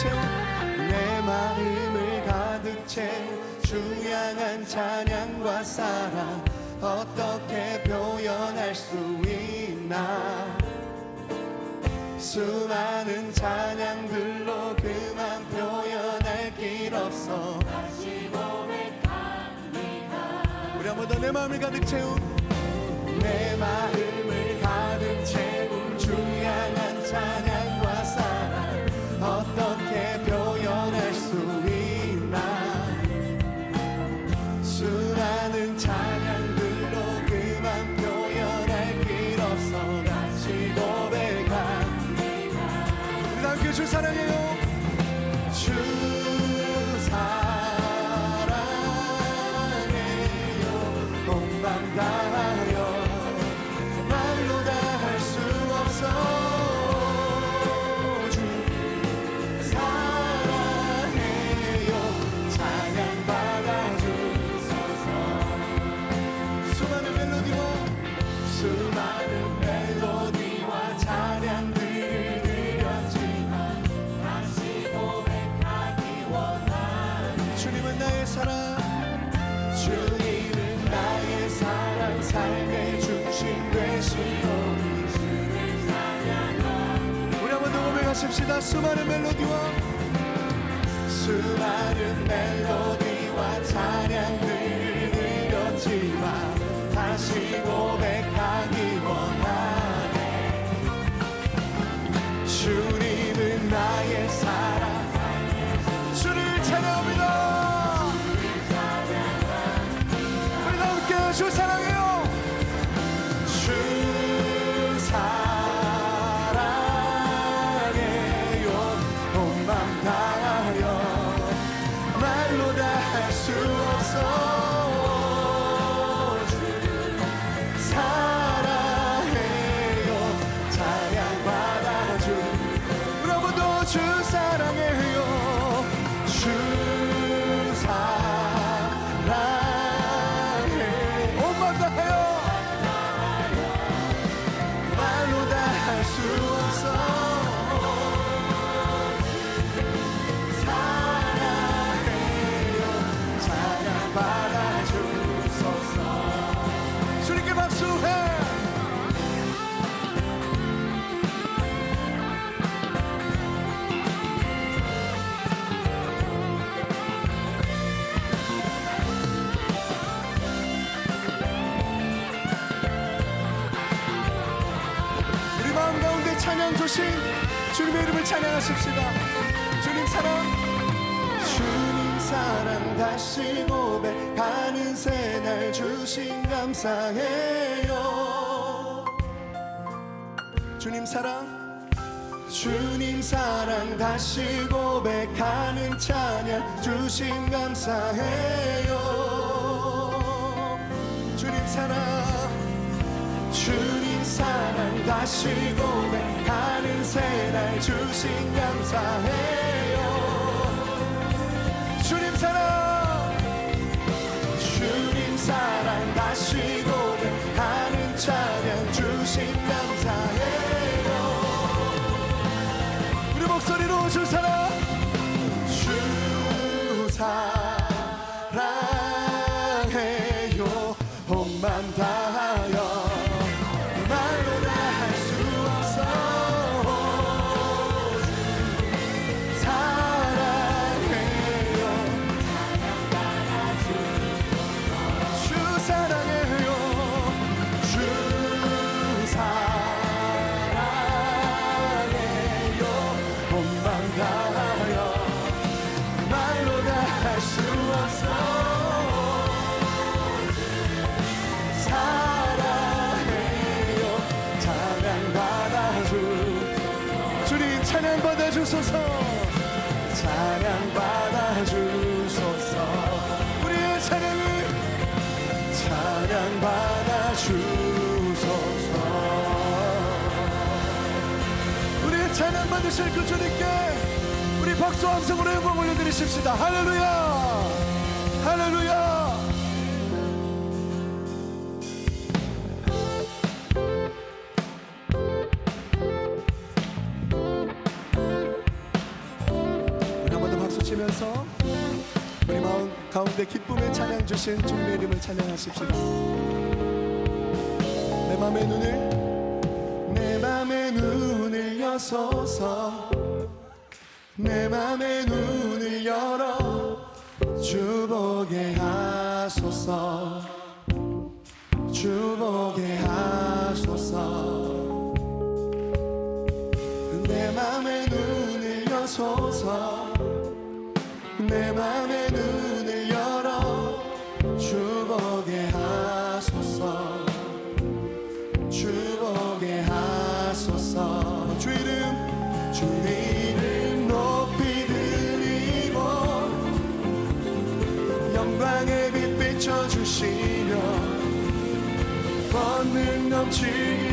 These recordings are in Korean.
채내 마음을 가득 채 주양한 찬양과 사랑 어떻게 표현할 수 있나? 수많은 찬양들로 그만 표현할 길 없어. 우리 한번더 내 마음을 가득 채운 내 마음 주 사랑해요 수많은 멜로디 찬양 조심 주님의 이름을 찬양하십시다. 주님 사랑. 주님 사랑 다시 고백하는 새날 주신 감사해요. 주님 사랑. 주님 사랑 다시 고백하는 찬양 주신 감사해요. 주님 사랑. 주님 사랑 다시 고백하는 새날 주신 감사해요. 주님 사랑! 주님 사랑 다시 고백하는 찬양 주신 감사해요. 우리 목소리로 주 사랑! 주 사랑해요. 온맘 다하여 주소서. 찬양 받아 주소서. 우리의 찬양을 찬양 받아 주소서. 우리의 찬양 받으실 그 주님께 우리 박수 함성으로 영광 올려드리십시다. 할렐루야! 할렐루야 가운데 기쁨의 찬양 주신 주님의 이름을 찬양하십시다 내 맘의 눈을 내 맘의 눈을 여소서. 내 맘의 눈을 열어 주보게 하소서 지기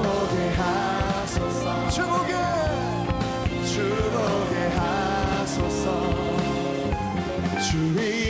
주목에 하소서. 주목에 주목에 하소서. 주의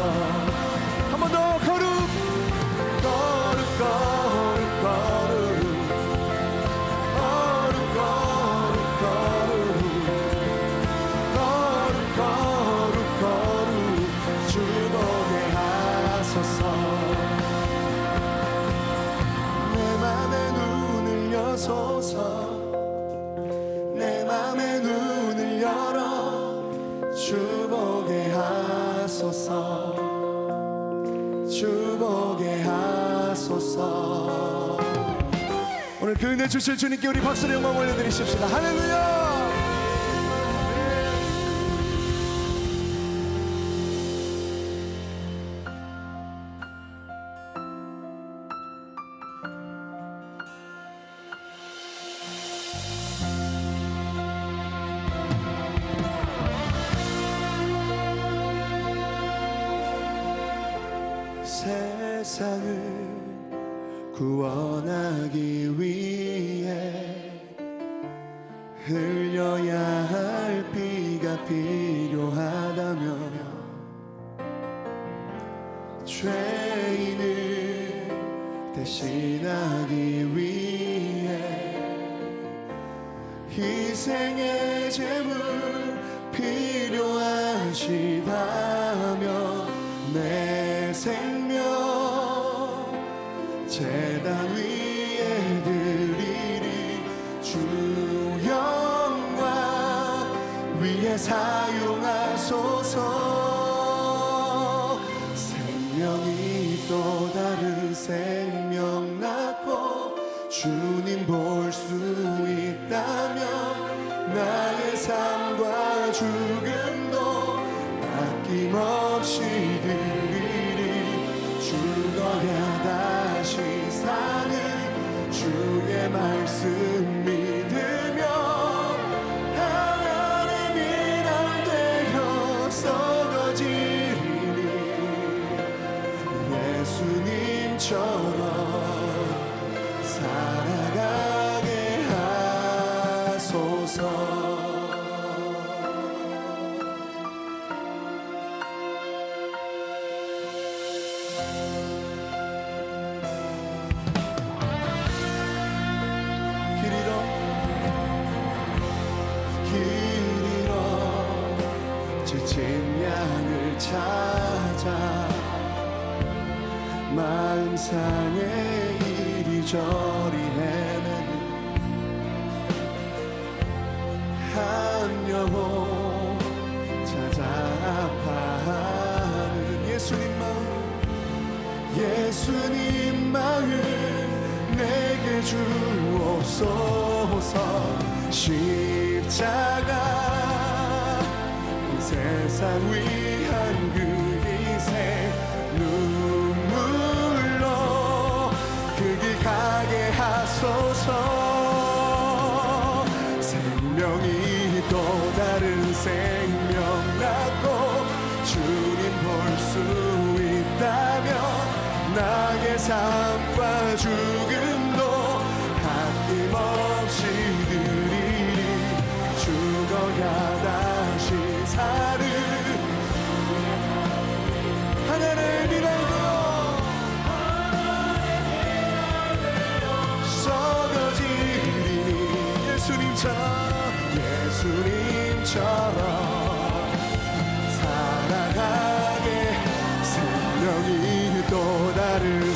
한 번더 거룩 거룩 거룩 거룩 거룩 거룩 거룩 거룩 거룩 주보게 하소서. 내 맘의 눈을 여소서. 내 맘의 눈을 열어. 주보게 하소서. 주보게 하소서. 오늘 그 은혜 주실 주님께 우리 박수로 영광 올려드리십시다. 할렐루야 세상을 구원하기 위해 흘려야 할 피가 필요하다면 죄인을 대신하기 위해 희생의 제물 필요하시다며 내 재단 위에 드리리 주 영광 위에 사용하소서. 생명이 또 다른 생명 낳고 주님 볼 수 있다면 나의 삶과 죽음도 아낌없 이리저리 헤매는 한 영혼 찾아 아파하는 예수님 마음 예수님 마음 내게 주옵소서. 십자가 이 세상 위 삶과 죽음도 아낌없이 드리리 죽어야 다시 사는 하나님의 되어 썩어지리니 예수님처럼 예수님처럼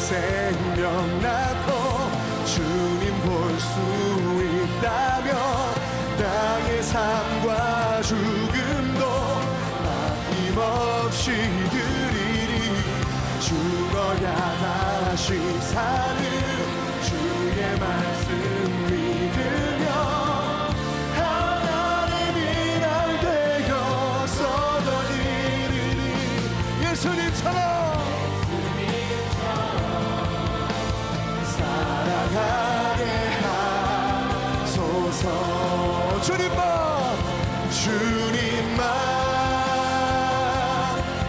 생명 낳고 주님 볼 수 있다면 나의 삶과 죽음도 아낌없이 드리리. 죽어야 다시 사는 주의 말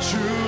주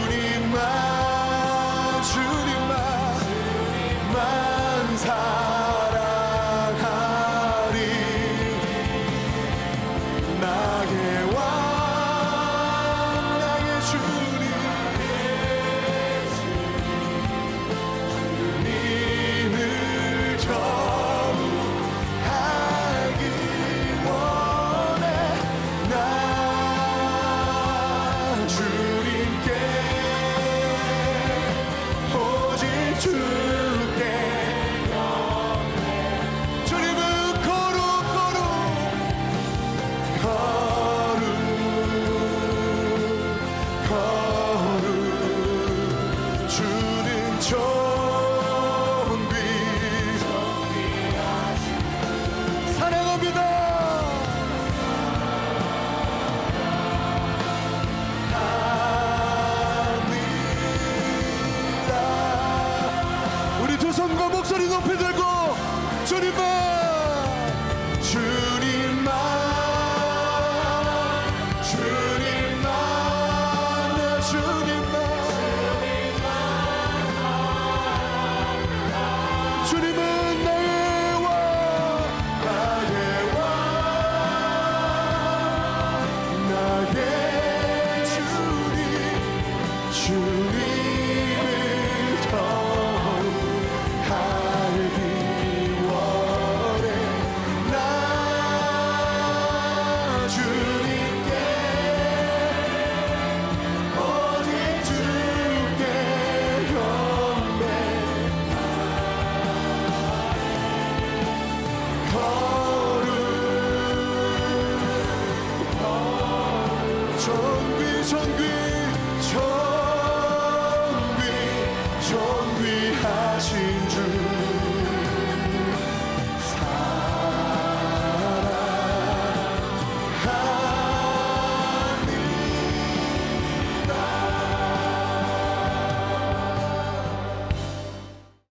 목소리 높이 들고 주님만